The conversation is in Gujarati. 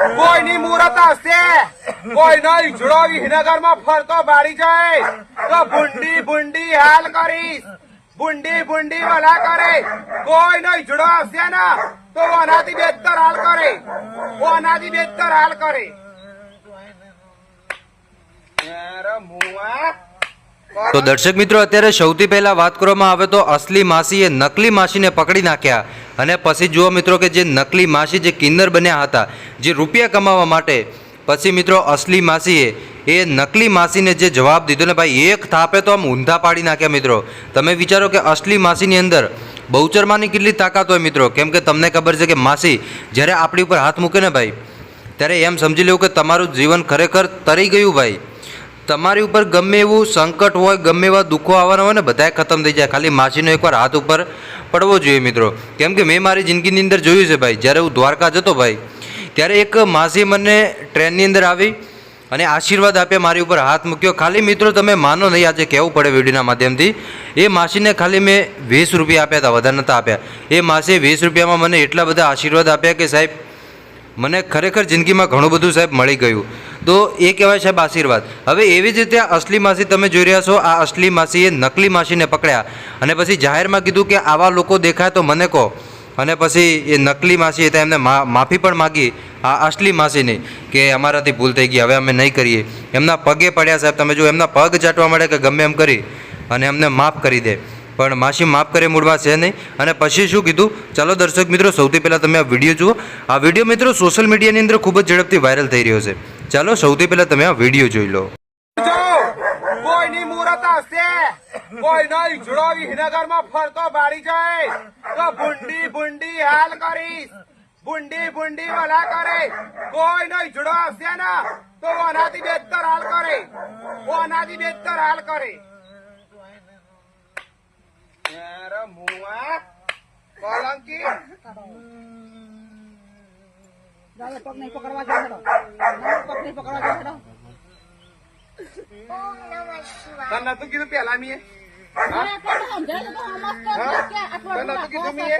કોઈની મુહૂર્ત હશે? કોઈનો ઈજડો વિહનગરમાં ફરતો બાળી જાય. તો ભૂંડી ભૂંડી હાલ કરીશ. ભૂંડી ભૂંડી ભલા કરે. કોઈનો ઈજડો હશે ને, તો ઓનાથી બેતર હાલ કરે. ઓનાથી બેતર હાલ કરે. મુઆ તો દર્શક મિત્રો, અત્યારે સૌથી પહેલા વાત કરવામાં આવે તો અસલી માસીએ નકલી માસીને પકડી નાખ્યા. અને પછી જુઓ મિત્રો કે જે નકલી માસી જે કિન્નર બન્યા હતા, જે રૂપિયા કમાવા માટે, પછી મિત્રો અસલી માસીએ એ નકલી માસીને જે જવાબ દીધો ને ભાઈ, એક થાપે તો આમ ઊંધા પાડી નાખ્યા મિત્રો. તમે વિચારો કે અસલી માસીની અંદર બહુચરમાની કેટલી તાકાત હોય મિત્રો? કેમ કે તમને ખબર છે કે માસી જ્યારે આપણી ઉપર હાથ મૂકે ને ભાઈ, ત્યારે એમ સમજી લેવું કે તમારું જીવન ખરેખર તરી ગયું ભાઈ. તમારી ઉપર ગમે એવું સંકટ હોય, ગમે એવા દુઃખો આવવાના હોય ને, બધાય ખતમ થઈ જાય. ખાલી માસીનો એકવાર હાથ ઉપર પડવો જોઈએ મિત્રો. કેમ કે મેં મારી જિંદગીની અંદર જોયું છે ભાઈ, જ્યારે હું દ્વારકા જતો ભાઈ, ત્યારે એક માસી મને ટ્રેનની અંદર આવી અને આશીર્વાદ આપ્યા મારી ઉપર હાથ મૂક્યો. ખાલી મિત્રો, તમે માનો નહીં, આજે કહેવું પડે વિડીયોના માધ્યમથી. એ માસીને ખાલી મેં વીસ રૂપિયા આપ્યા હતા, વધારે નહોતા આપ્યા. એ માસીએ વીસ રૂપિયામાં મને એટલા બધા આશીર્વાદ આપ્યા કે સાહેબ મને ખરેખર જિંદગીમાં ઘણું બધું સાહેબ મળી ગયું. તો એ કહેવાય સાહેબ આશીર્વાદ. હવે એવી જ રીતે આ અસલી માસી તમે જોઈ રહ્યા છો, આ અસલી માસીએ નકલી માસીને પકડ્યા. અને પછી જાહેરમાં કીધું કે આવા લોકો દેખાય તો મને કહો. અને પછી એ નકલી માસી હતા એમને માફી પણ માગી. આ અસલી માસીની કે અમારાથી ભૂલ થઈ ગઈ, હવે અમે નહીં કરીએ. એમના પગે પડ્યા સાહેબ, તમે જો એમના પગ ચાટવા મળે કે ગમે એમ કરી. અને એમને માફ કરી દે. પણ માસી માફ કરે મૂળવા છે નહીં. અને પછી શું કીધું? ચાલો દર્શક મિત્રો, સૌથી પહેલાં તમે આ વીડિયો જુઓ. આ વીડિયો મિત્રો સોશિયલ મીડિયાની અંદર ખૂબ જ ઝડપથી વાયરલ થઈ રહ્યો છે. ચાલો સૌથી પહેલાં તમે આ વીડિયો જોઈ લો. કોઈ મુહૂર્ત હશે. કોઈનો ઈજડો વિહનગરમાં ફરતો બાળી જાય. તો ભૂંડી હાલ કરીશ. ભૂંડી ભૂંડી કરે. કોઈનો ઈજડો હશે ને, તો ઓનાથી બેતર હાલ કરે. ઓનાથી બેતર હાલ કરે. યાર મુઆ કોલંકી દાદા પગ નહીં પકડવા દાદા પગ નહીં પકડવા જાય હેડો તને નતું કીધું પેલા મીએ તો તને નતું કીધું મીએ